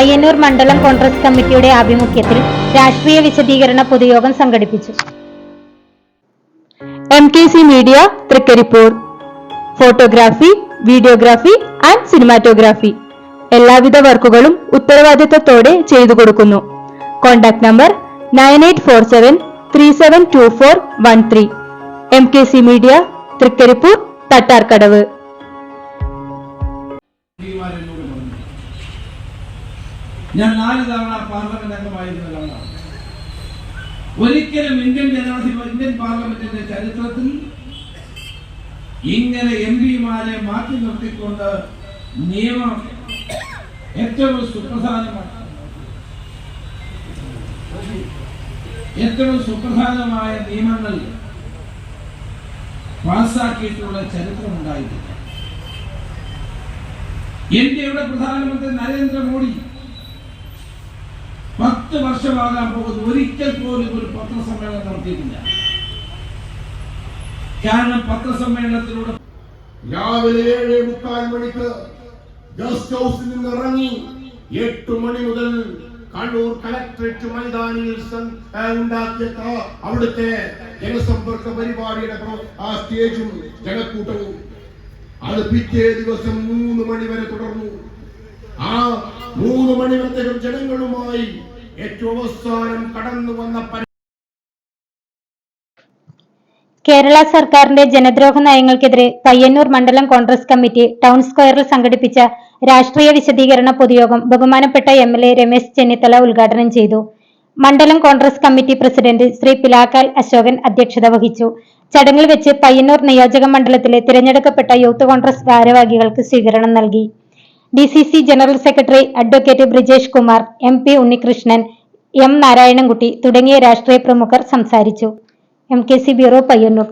പയ്യന്നൂർ മണ്ഡലം കോൺഗ്രസ് കമ്മിറ്റിയുടെ ആഭിമുഖ്യത്തിൽ രാഷ്ട്രീയ വിശദീകരണ പൊതുയോഗം സംഘടിപ്പിച്ചു. M K C media Trikaripur. Photography videography and cinematography. എല്ലാവിധ വർക്കുകളും ഉത്തരവാദിത്തത്തോടെ ചെയ്തു കൊടുക്കുന്നു. Contact number nine eight four seven three seven two four one three. M K C media Trikaripur Thattarkadavu. ഞാൻ നാല് തവണ പാർലമെന്റ് അംഗമായിരുന്ന ആളാണ് ഒരിക്കലും ഇന്ത്യൻ ജനാധിപത്യ ഇന്ത്യൻ പാർലമെന്റിന്റെ ചരിത്രത്തിൽ ഇങ്ങനെ എം പിമാരെ മാറ്റി നിർത്തിക്കൊണ്ട് നിയമം ഏറ്റവും സുപ്രധാനമാണ്. ഏറ്റവും സുപ്രധാനമായ നിയമങ്ങൾ പാസ്സാക്കിയിട്ടുള്ള ചരിത്രമുണ്ടായിട്ടില്ല. ഇന്ത്യയുടെ പ്രധാനമന്ത്രി നരേന്ദ്രമോദി പത്ത് വർഷമാകാൻ പോകുന്നു ഒരിക്കൽ പോലും ഒരു പത്രസമ്മേളനം നടത്തിയിട്ടില്ല. കാരണം പത്രസമ്മേളനത്തിലൂടെ രാവിലെ ഏഴ് മുക്കാൽ മണിക്ക് ഗസ്റ്റ് ഹൗസിൽ നിന്ന് ഇറങ്ങി എട്ട് മണി മുതൽ കണ്ണൂർ കലക്ടറേറ്റ് മൈതാനിയിൽ ഉണ്ടാക്കിയ അവിടുത്തെ ജനസമ്പർക്ക പരിപാടിയുടെ ആ സ്റ്റേജും ജനക്കൂട്ടവും. അത് പിറ്റേ ദിവസം മൂന്ന് മണി വരെ മൂന്ന് മണി വരത്തേക്കും ജനങ്ങളുമായി ഏറ്റവും അവസാനം കടന്നു വന്ന കേരള സർക്കാരിന്റെ ജനദ്രോഹ നയങ്ങൾക്കെതിരെ പയ്യന്നൂർ മണ്ഡലം കോൺഗ്രസ് കമ്മിറ്റി ടൗൺ സ്ക്വയറിൽ സംഘടിപ്പിച്ച രാഷ്ട്രീയ വിശദീകരണ പൊതുയോഗം ബഹുമാനപ്പെട്ട M L A Ramesh Chennithala ഉദ്ഘാടനം ചെയ്തു. മണ്ഡലം കോൺഗ്രസ് കമ്മിറ്റി പ്രസിഡന്റ് ശ്രീ പിലാക്കാൽ അശോകൻ അധ്യക്ഷത വഹിച്ചു. ചടങ്ങിൽ വെച്ച് പയ്യന്നൂർ നിയോജക മണ്ഡലത്തിലെ തിരഞ്ഞെടുക്കപ്പെട്ട യൂത്ത് കോൺഗ്രസ് ഭാരവാഹികൾക്ക് സ്വീകരണം നൽകി. D C C general secretary advocate Brijesh Kumar M P Unnikrishnan M Narayanankutty തുടങ്ങിയ രാഷ്ട്രീയ പ്രമുഖർ സംസാരിച്ചു. M K C bureau Payyanur.